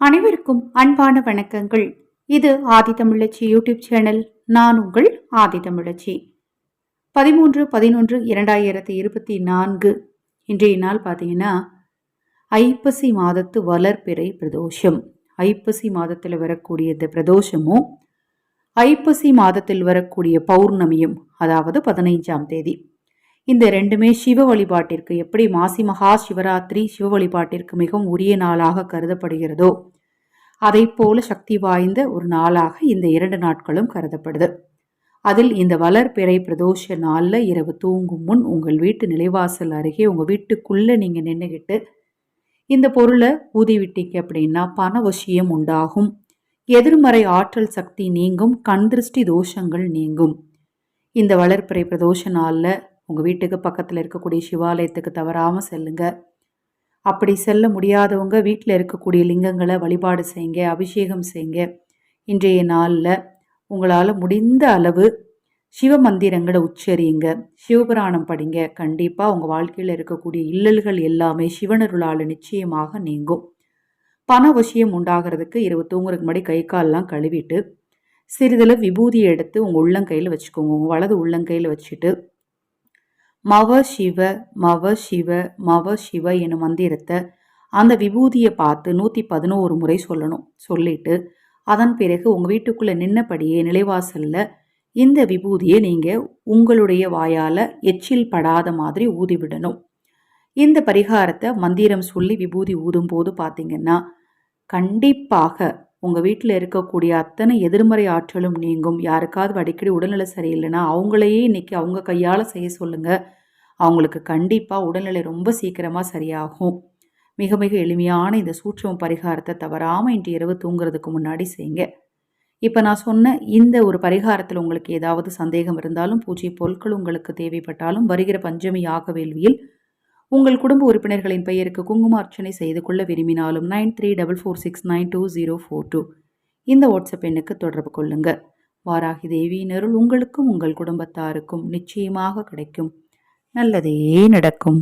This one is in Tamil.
அனைவருக்கும் அன்பான வணக்கங்கள். இது ஆதி தமிழச்சி யூடியூப் சேனல். நான் உங்கள் ஆதி தமிழச்சி. பதிமூன்று பதினொன்று இரண்டாயிரத்தி இருபத்தி நான்கு. இன்றைய நாள் பார்த்தீங்கன்னா ஐப்பசி மாதத்து வளர்பிறை பிரதோஷம். ஐப்பசி மாதத்தில் வரக்கூடிய இந்த பிரதோஷமும் ஐப்பசி மாதத்தில் வரக்கூடிய பௌர்ணமியும் அதாவது பதினைஞ்சாம் தேதி. இந்த ரெண்டுமே சிவ வழிபாட்டிற்கு எப்படி மாசி மகா சிவராத்திரி சிவ வழிபாட்டிற்கு மிகவும் உரிய நாளாக கருதப்படுகிறதோ அதை போல சக்தி வாய்ந்த ஒரு நாளாக இந்த இரண்டு நாட்களும் கருதப்படுது. அதில் இந்த வளர்பிறை பிரதோஷ நாளில் இரவு தூங்கும் முன் உங்கள் வீட்டு நிலைவாசல் அருகே உங்கள் வீட்டுக்குள்ளே நீங்கள் நின்றுக்கிட்டு இந்த பொருளை ஊதி விட்டீங்க அப்படின்னா பண வசியம் உண்டாகும். எதிர்மறை ஆற்றல் சக்தி நீங்கும் கண் திருஷ்டி தோஷங்கள் நீங்கும். இந்த வளர்ப்பிறை பிரதோஷ நாளில் உங்கள் வீட்டுக்கு பக்கத்தில் இருக்கக்கூடிய சிவாலயத்துக்கு தவறாமல் செல்லுங்கள் அப்படி செல்ல முடியாதவங்க வீட்டில் இருக்கக்கூடிய லிங்கங்களை வழிபாடு செய்யுங்க அபிஷேகம் செய்யுங்க. இன்றைய நாளில் உங்களால் முடிந்த அளவு சிவ மந்திரங்களை உச்சரியுங்க. சிவபுராணம் படிங்க. கண்டிப்பாக உங்கள் வாழ்க்கையில் இருக்கக்கூடிய இல்லல்கள் எல்லாமே சிவனருளால் நிச்சயமாக நீங்கும். பண விஷயம் உண்டாகிறதுக்கு இரவு தூங்குறதுக்கு முன்னாடி கை கால்லாம் கழுவிட்டு சிறிதளவு விபூதியை எடுத்து உங்கள் உள்ளங்கையில் வச்சுக்கோங்க. உங்கள் வலது உள்ளங்கையில் வச்சுட்டு மவ சிவ மவ சிவ மவ சிவ எனும் மந்திரத்தை அந்த விபூதியை பார்த்து நூற்றி பதினோரு முறை சொல்லணும். சொல்லிட்டு அதன் பிறகு உங்கள் வீட்டுக்குள்ளே நின்னபடியே நிலைவாசலில் இந்த விபூதியை நீங்கள் உங்களுடைய வாயால் எச்சில் படாத மாதிரி ஊதி விடணும். இந்த பரிகாரத்தை மந்திரம் சொல்லி விபூதி ஊதும் போது பார்த்தீங்கன்னா கண்டிப்பாக உங்கள் வீட்டில் இருக்கக்கூடிய அத்தனை எதிர்மறை ஆற்றலும் நீங்கும். யாருக்காவது அடிக்கடி உடல்நிலை சரியில்லைன்னா அவங்களையே இன்றைக்கி அவங்க கையால் செய்ய சொல்லுங்கள் அவங்களுக்கு கண்டிப்பாக உடல்நிலை ரொம்ப சீக்கிரமாக சரியாகும். மிக மிக எளிமையான இந்த சூட்சம பரிகாரத்தை தவறாமல் இன்று இரவு தூங்குறதுக்கு முன்னாடி செய்யுங்க. இப்போ நான் சொன்ன இந்த ஒரு பரிகாரத்தில் உங்களுக்கு ஏதாவது சந்தேகம் இருந்தாலும் பூஜை பொருட்கள் உங்களுக்கு தேவைப்பட்டாலும் வருகிற பஞ்சமி யாக வேள்வியில் உங்கள் குடும்ப உறுப்பினர்களின் பெயருக்கு குங்குமார்ச்சனை செய்து கொள்ள விரும்பினாலும் nine three double four six nine two zero four two. இந்த வாட்ஸ்அப் எண்ணுக்கு தொடர்பு கொள்ளுங்கள் வாராகி தேவியின் அருள் உங்களுக்கும் உங்கள் குடும்பத்தாருக்கும் நிச்சயமாக கிடைக்கும். நல்லதே நடக்கும்.